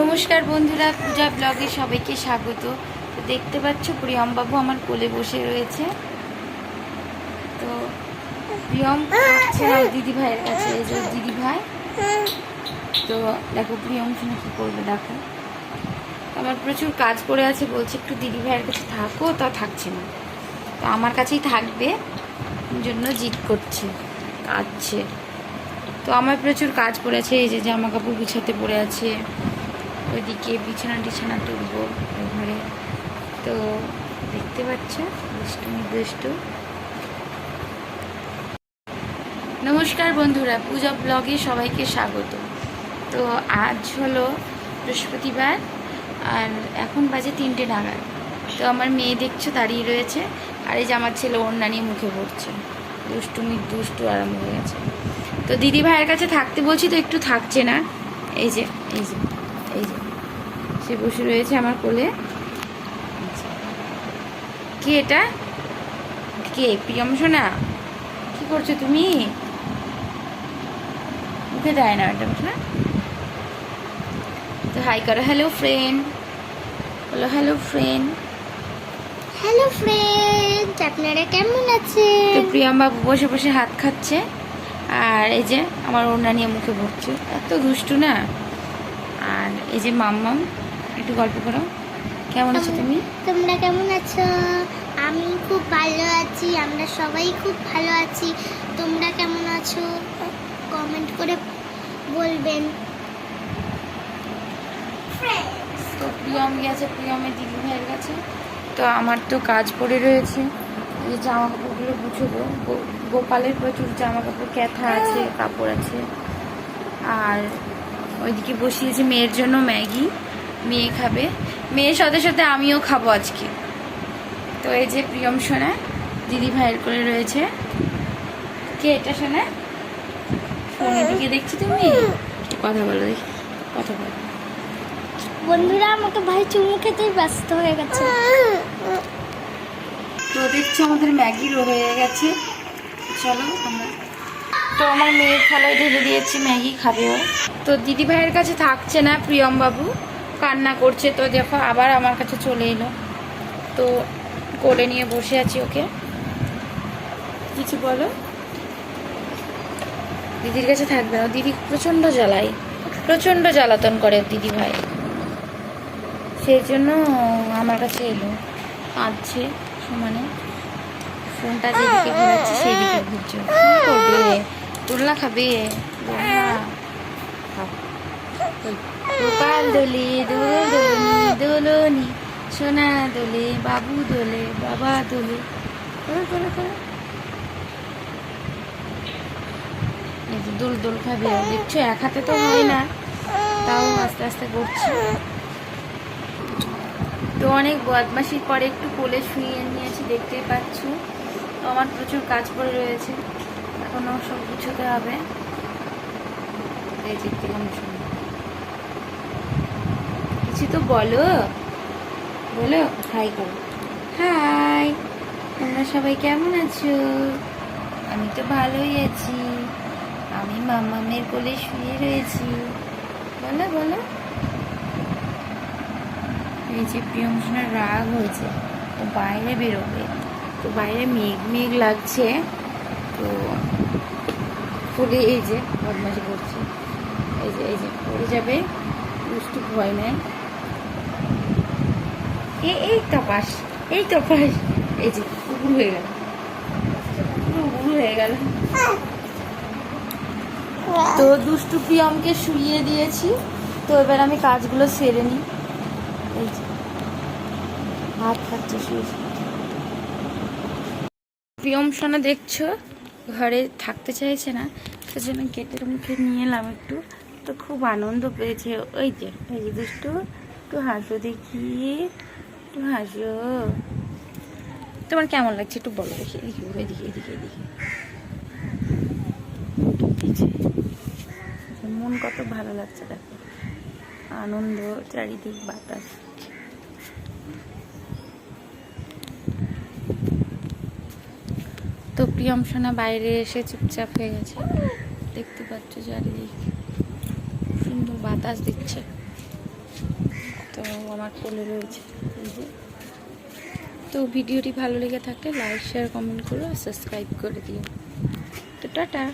নমস্কার বন্ধুরা, পূজা ব্লগে সবাইকে স্বাগত। তো দেখতে পাচ্ছ প্রিয়মবাবু আমার কোলে বসে রয়েছে। তো প্রিয়ম দিদি ভাইয়ের কাছে দিদি ভাই তো দেখো প্রিয়ম শুনে কী করবে দেখো। আমার প্রচুর কাজ পড়ে আছে, বলছে একটু দিদি ভাইয়ের কাছে থাকো, তা থাকছে না। তো আমার কাছেই থাকবে জন্য জিদ করছে, কাঁদছে। তো আমার প্রচুর কাজ পড়ে আছে, এই যে জামা কাপড় বিছাতে পড়ে আছে। ওইদিকে বিছানা টিছানা তুলবো ঘরে। তো দেখতে পাচ্ছ, দুষ্টু দুষ্টু নমস্কার বন্ধুরা, পূজা ব্লগে সবাইকে স্বাগত। তো আজ হলো বৃহস্পতিবার, আর এখন বাজে তিনটে নাগাদ। তো আমার মেয়ে দেখছ, দাঁড়িয়ে রয়েছে, আর এই যে আমার ছেলে ওড়না নিয়ে মুখে পড়ছে। দুষ্টুমি দুষ্টু আরম্ভ হয়ে গেছে। তো দিদি ভাইয়ের কাছে থাকতে বলছি তো একটু থাকছে না। এই যে এই যে। এই যে সে বসে রয়েছে আমার কোলে। আচ্ছা। কে এটা? কে? প্রিয়ম সোনা? কি করছ তুমি? মুখে দেয় না এটা না তো হাই করো হ্যালো ফ্রেন্ড বলো হ্যালো ফ্রেন্ড হ্যালো ফ্রেন্ড আপনারা কেমন তো আছেন প্রিয়ম বাবু বসে বসে হাত খাচ্ছে। আর এই যে আমার ওড়না নিয়ে মুখে ভরছে এত দুষ্টু না? আর এই যে মাম্মাম একটু গল্প করো। কেমন আছো তুমি? তোমরা কেমন আছো? আমি খুব ভালো আছি আমরা সবাই খুব ভালো আছি। তোমরা কেমন আছো? কমেন্ট করে বলবেন। তো প্রিয়ম গেছে প্রিয়মের দিদি ভাইয়ের কাছে। তো আমার তো কাজ পড়ে রয়েছে। এই যে জামা কাপড়গুলো গুছবো। গো- গোপালের প্রচুর জামা কাপড় ক্যাথা আছে কাপড় আছে। আর ওইদিকে বসিয়েছি মেয়ের জন্য ম্যাগি। মেয়ে খাবে। মেয়ের সাথে সাথে আমিও খাব আজকে। তো এই যে প্রিয়ম সোনা দিদি ভাইয়ের করে রয়েছে। কে এটা সোনা? ফোনের দিকে দেখছি তুমি? কথা বলো দেখি। কথা বলো। বন্ধুরা আমাকে ভাই চুমু খেতেই ব্যস্ত হয়ে গেছে। তো দেখছি আমাদের ম্যাগিরও হয়ে গেছে। চলো আমরা তো আমার মেয়ের থালায় ঢেলে দিয়েছি ম্যাগি খাবে ও। তো দিদি ভাইয়ের কাছে থাকছে না প্রিয়ম বাবু কান্না করছে তো দেখো আবার আমার কাছে চলে এলো। তো কোলে নিয়ে বসে আছি ওকে। কিছু বলো? দিদির কাছে থাকবে না। দিদি প্রচণ্ড জ্বালায় প্রচণ্ড জ্বালাতন করে দিদি ভাই সেই জন্য আমার কাছে এলো কাঁদছে সমানে। ফোনটা যেদিকে ঘোরাচ্ছে সেই দিকে ঘুরছে করবে? দোলনা খাবে? গোপাল দোলে, দোল দোলনি সোনা দোলে, বাবু দোলে, বাবা দোলে। দোল দোল খাবে। দেখছ, এক হাতে তো হয় না। তাও আস্তে আস্তে করছে। তো অনেক বদমাশির পরে একটু কোলে শুইয়ে নিয়েছি, দেখতেই পাচ্ছ। আমার প্রচুর কাজ পড়ে রয়েছে। এখনও সব গুছোতে হবে। এই যে কিছু তো বলো। বলো। হাই করো। হাই। তোমরা সবাই কেমন আছো? আমি তো ভালোই আছি। আমি মামামের কোলে শুয়ে রয়েছি। বলো বলো। এই যে প্রিয়ংশনের রাগ হয়েছে। ও বাইরে বেরোবে। তো বাইরে মেঘ মেঘ লাগছে। তো ফুলে এই যে বদমাশি করছে। এই যে এই যে, পড়ে যাবে, দুষ্টু ভয় এ, এই তপাস এই তপাস এই যে কুকুর হয়ে গেল। উগুর হয়ে গেল। তো দুষ্টু প্রিয়মকে শুইয়ে দিয়েছি। তো এবার আমি কাজগুলো সেরে নিই। এই যে ভাত খাচ্ছে শুয়ে। প্রিয়ম সোনা, দেখছ? ঘরে থাকতে চাইছে না, সেজন্য গেটের মুখে নিয়ে এলাম একটু। তো খুব আনন্দ পেয়েছে। ওই যে, এই যে দুষ্টু, একটু হাসো দেখি, একটু হাসো। তোমার কেমন লাগছে একটু বলো দেখি ঘুরে এদিকে এদিকে এদিকে। মন কত ভালো লাগছে দেখো। আনন্দ, চারিদিক বাতাস। তো প্রিয়ম সোনা বাইরে এসে চুপচাপ হয়ে গেছে। দেখতে পাচ্ছ চারিদিক সুন্দর বাতাস দিচ্ছে। তো আমার কোলে রয়েছে। তো ভিডিওটি ভালো লেগে থাকলে লাইক শেয়ার কমেন্ট করো সাবস্ক্রাইব করে দিও। তো টাটা।